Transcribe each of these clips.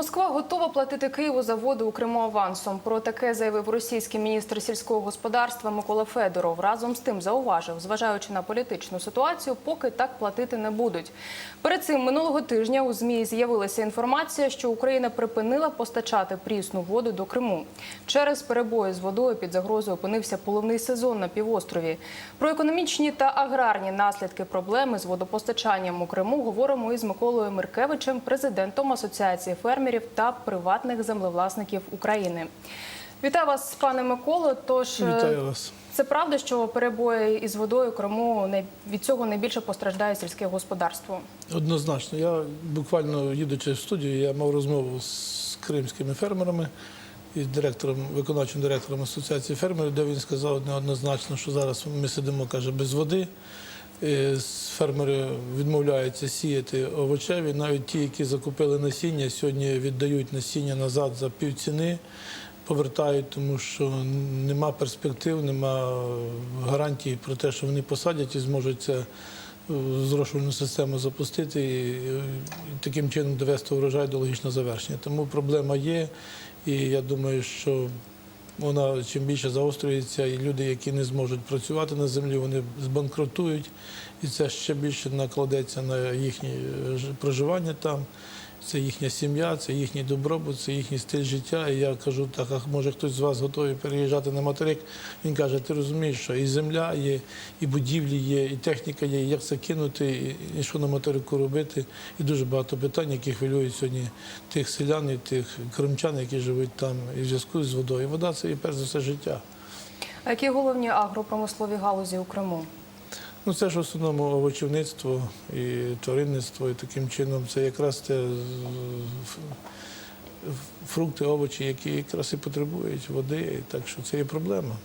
Москва готова платити Києву за воду у Криму авансом. Про таке заявив російський міністр сільського господарства Микола Федоров. Разом з тим зауважив, зважаючи на політичну ситуацію, поки так платити не будуть. Перед цим минулого тижня у змі з'явилася інформація, що Україна припинила постачати прісну воду до Криму. Через перебої з водою під загрозою опинився поливний сезон на півострові. Про економічні та аграрні наслідки проблеми з водопостачанням у Криму говоримо із Миколою Миркевичем, президентом Асоціації фермерів та приватних землевласників України. Вітаю вас, пане Миколо. Тож е, Вітаю вас. це правда, що перебої із водою Криму від цього найбільше постраждає сільське господарство. Однозначно. Я буквально їдучи в студію, я мав розмову з кримськими фермерами і директором, виконавчим директором асоціації фермерів, де він сказав неоднозначно, що зараз ми сидимо, каже, без води. Фермери відмовляються сіяти овочеві. Навіть ті, які закупили насіння, сьогодні віддають насіння назад за півціни, повертають, тому що нема перспектив, нема гарантій про те, що вони посадять і зможуть це зрошувальну систему запустити і таким чином довести урожай до логічного завершення. Тому проблема є, і я думаю, що вона чим більше заострюється, і люди, які не зможуть працювати на землі, вони збанкрутують, і це ще більше накладеться на їхнє е, проживання там. Це їхня сім'я, це їхній добробут, це їхній стиль життя. І я кажу, так, а може хтось з вас готовий переїжджати на материк. Він каже, ти розумієш, що і земля є, і будівлі є, і техніка є, і як це кинути, і, що на материку робити. І дуже багато питань, які хвилюють сьогодні тих селян і тих кримчан, які живуть там і в зв'язку з водою. Вода це і перш за все життя. А які головні агропромислові галузі у Криму? Ну, це ж в основному овочівництво і тваринництво, і таким чином це якраз те фрукти, овочі, які якраз і потребують води. Так що це є проблема.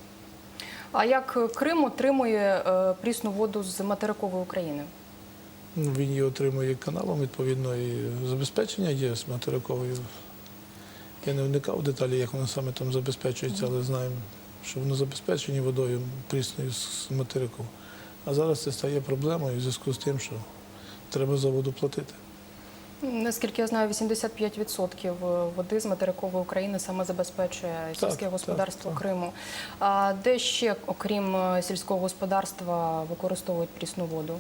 А як Крим отримує е, прісну воду з материкової України? Ну, Він її отримує каналом, відповідно, і забезпечення є з материковою. Я не вникав в деталі, як воно саме там забезпечується, але знаємо, що воно забезпечені водою прісною з материку. А зараз це стає проблемою в зв'язку з тим, що треба за воду платити. Наскільки я знаю, 85% води з материкової України саме забезпечує сільське так, господарство так. Криму. А де ще, окрім е, сільського господарства, використовують прісну воду?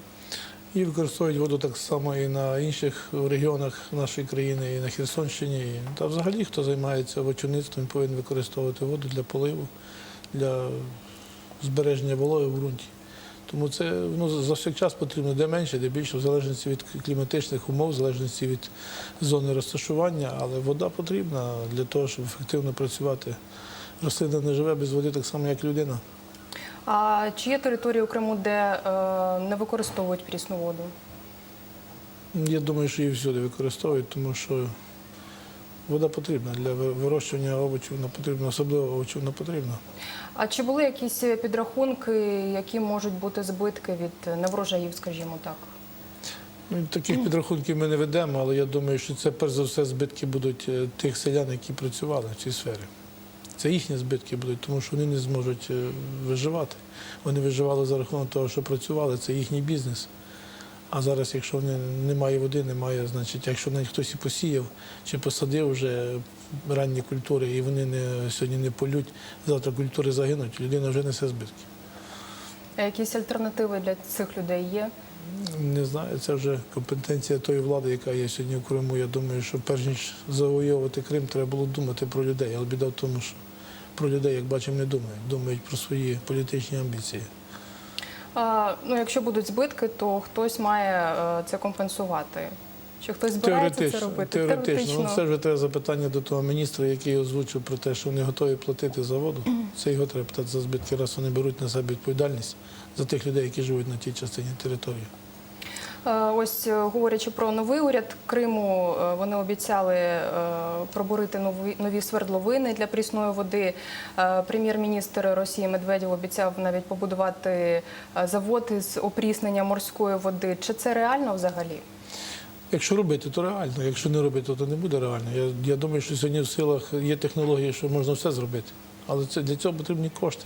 І використовують воду так само і на інших регіонах нашої країни, і на Херсонщині. Та взагалі, хто займається овочівництвом, повинен використовувати воду для поливу, для збереження вологи в ґрунті. Тому це ну, завсякчас потрібно де менше, де більше, в залежності від кліматичних умов, в залежності від зони розташування, але вода потрібна для того, щоб ефективно працювати. Рослина не живе без води так само, як людина. А чи є території у Криму, де е, не використовують прісну воду? Я думаю, що її всюди використовують, тому що вода потрібна для вирощування овочів, вона потрібна, особливо овочів вона потрібна. А чи були якісь підрахунки, які можуть бути збитки від неврожаїв, скажімо так? Ну, таких підрахунків ми не ведемо, але я думаю, що це перш за все збитки будуть е, тих селян, які працювали в цій сфері. Це їхні збитки будуть, тому що вони не зможуть е, виживати. Вони виживали за рахунок того, що працювали, це їхній бізнес. А зараз, якщо немає води, немає, значить, якщо навіть хтось і посіяв чи посадив вже ранні культури, і вони не, сьогодні не полють, завтра культури загинуть, людина вже несе збитки. А якісь альтернативи для цих людей є? Не знаю, це вже компетенція тої влади, яка є сьогодні в Криму. Я думаю, що перш ніж завойовувати Крим, треба було думати про людей. Але біда в тому, що про людей, як бачимо, не думають. Думають про свої політичні амбіції. Ну, якщо будуть збитки, то хтось має е, це компенсувати. Чи хтось збирається це робити? теоретично. Ну, це вже треба запитання до того міністра, який озвучив про те, що вони готові платити за воду. Це його треба питати за збитки, раз вони беруть на себе відповідальність за тих людей, які живуть на тій частині території. Е, Ось е, говорячи про новий уряд Криму, е, вони обіцяли пробурити нові нові свердловини для прісної води. Прем'єр-міністр Росії Медведєв обіцяв навіть побудувати завод із опріснення морської води. Чи це реально взагалі? Якщо робити, то реально. Якщо не робити, то не буде реально. Я, я думаю, що сьогодні в силах є технології, що можна все зробити. Але це, для цього потрібні кошти.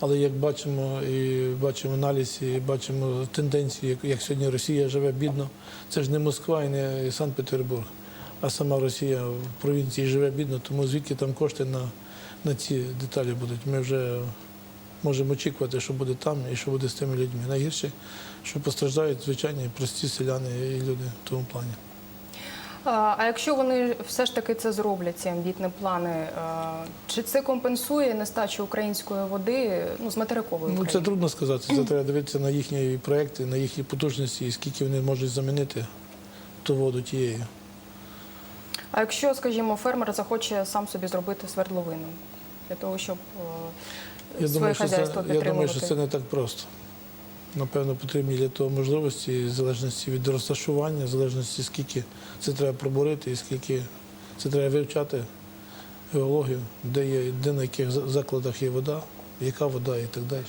Але як бачимо, і бачимо аналіз, і бачимо тенденції, як, сьогодні Росія живе бідно, це ж не Москва і не Санкт-Петербург. а сама Росія в провінції живе бідно, тому звідки там кошти на, на ці деталі будуть. Ми вже можемо очікувати, що буде там і що буде з тими людьми. Найгірше, що постраждають звичайні прості селяни і люди в тому плані. А якщо вони все ж таки це зроблять, ці амбітні плани, е, чи це компенсує нестачу української води ну, з материкової Ну, це трудно сказати. Це треба дивитися на їхні проекти, на їхні потужності і скільки вони можуть замінити ту воду тією. А якщо, скажімо, фермер захоче сам собі зробити свердловину для того, щоб е, Я своє думаю, хазяйство це, я думаю, що це не так просто. Напевно, потрібні для того можливості, в залежності від розташування, в залежності скільки це треба пробурити і скільки це треба вивчати геологію, де є, де на яких за- закладах є вода, яка вода і так далі.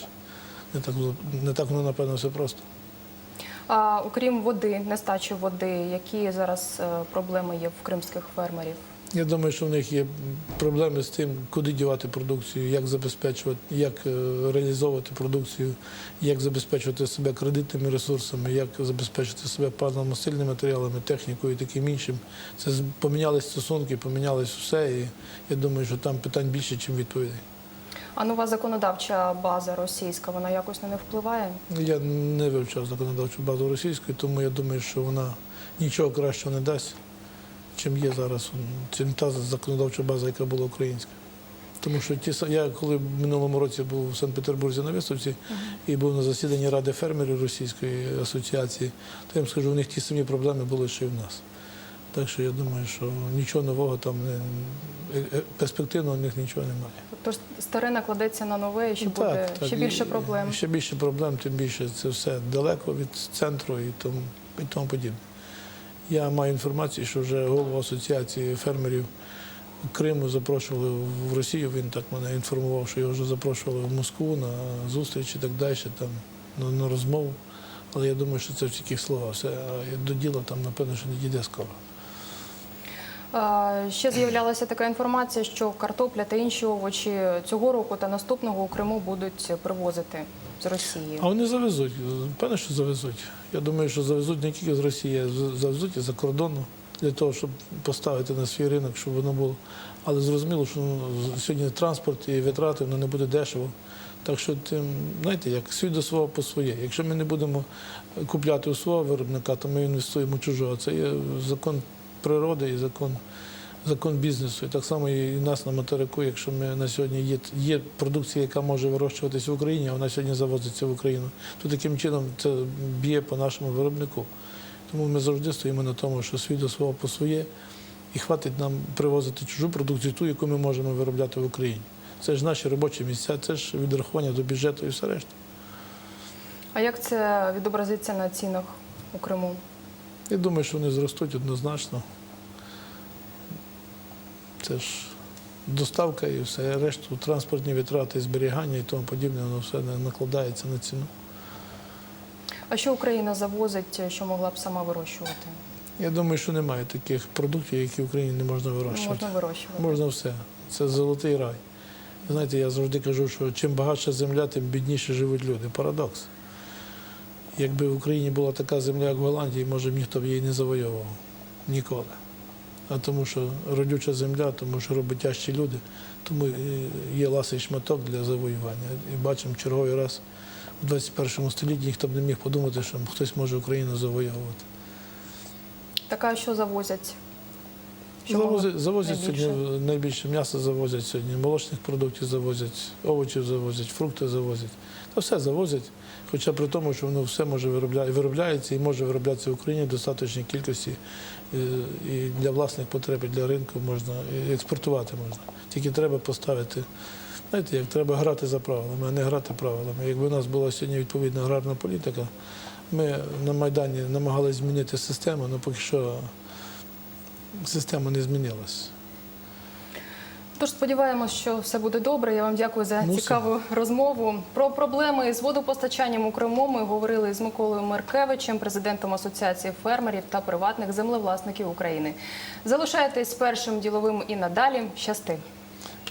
Не так, не так воно, напевно, все просто. А окрім води, нестачі води, які зараз е, проблеми є в кримських фермерів? Я думаю, що в них є проблеми з тим, куди дівати продукцію, як забезпечувати, як е, реалізовувати продукцію, як забезпечувати себе кредитними ресурсами, як забезпечити себе паливно-мастильними матеріалами, технікою і таким іншим. Це помінялись стосунки, помінялось все. І я думаю, що там питань більше, ніж відповідей. А нова законодавча база російська, вона якось на них впливає? Я не вивчав законодавчу базу російської, тому я думаю, що вона нічого кращого не дасть, чим є зараз, чим та законодавча база, яка була українська. Тому що ті, я коли в минулому році був в Санкт-Петербурзі на виставці і був на засіданні Ради фермерів Російської асоціації, то я вам скажу, у них ті самі проблеми були, що і в нас. Так що я думаю, що нічого нового там не е- е- перспективного в них нічого немає. Тобто старе накладеться на нове і ще Ну, буде ще більше проблем. і Ще більше проблем, тим більше це все далеко від центру і тому, і тому подібне. Я маю інформацію, що вже голову асоціації фермерів Криму запрошували в Росію. Він так мене інформував, що його вже запрошували в Москву на зустріч і так далі, там, на, розмову. Але я думаю, що це тільки слова. Все, до діла там, напевно, що не дійде скоро. Ще з'являлася така інформація, що картопля та інші овочі цього року та наступного у Криму будуть привозити з Росії. А вони завезуть. Певно, що завезуть. Я думаю, що завезуть не тільки з Росії, завезуть і за кордону для того, щоб поставити на свій ринок, щоб воно було. Але зрозуміло, що ну, сьогодні транспорт і витрати воно не буде дешево. Так що, знаєте, як свій до свого по своє. Якщо ми не будемо купляти у свого виробника, то ми інвестуємо чужого. Це є закон природи і закон, закон бізнесу. І так само і нас на материку, якщо ми на сьогодні є, є продукція, яка може вирощуватися в Україні, а вона сьогодні завозиться в Україну, то таким чином це б'є по нашому виробнику. Тому ми завжди стоїмо на тому, що свій до свого по своє, і хватить нам привозити чужу продукцію, ту, яку ми можемо виробляти в Україні. Це ж наші робочі місця, це ж відрахування до бюджету і все решта. А як це відобразиться на цінах у Криму? Я думаю, що вони зростуть однозначно. Це ж доставка і все решту, транспортні витрати, зберігання і тому подібне, воно все накладається на ціну. А що Україна завозить, що могла б сама вирощувати? Я думаю, що немає таких продуктів, які в Україні не можна вирощувати. Можна вирощувати. Можна все. Це золотий рай. Знаєте, я завжди кажу, що чим багатша земля, тим бідніше живуть люди. Парадокс. Якби в Україні була така земля, як в Голландії, може б ніхто б її не завойовував. Ніколи. А тому що родюча земля, тому що робить роботящі люди, тому є ласий шматок для завоювання. І бачимо черговий раз у 21 столітті ніхто б не міг подумати, що хтось може Україну завоювати. Така, що завозять? Завозять, завозять сьогодні найбільше м'ясо завозять сьогодні, молочних продуктів завозять, овочів завозять, фрукти завозять. Та все завозять. Хоча при тому, що воно все може виробля... виробляється і може вироблятися в Україні в достатній кількості е, і для власних потреб, і для ринку можна і експортувати можна. Тільки треба поставити. Знаєте, як треба грати за правилами, а не грати правилами. Якби у нас була сьогодні відповідна аграрна політика, ми на Майдані намагалися змінити систему, але поки що система не змінилась. Тож сподіваємось, що все буде добре. Я вам дякую за Мусимо. цікаву розмову. Про проблеми з водопостачанням у Криму ми говорили з Миколою Меркевичем, президентом Асоціації фермерів та приватних землевласників України. Залишайтесь першим діловим і надалі. Щасти.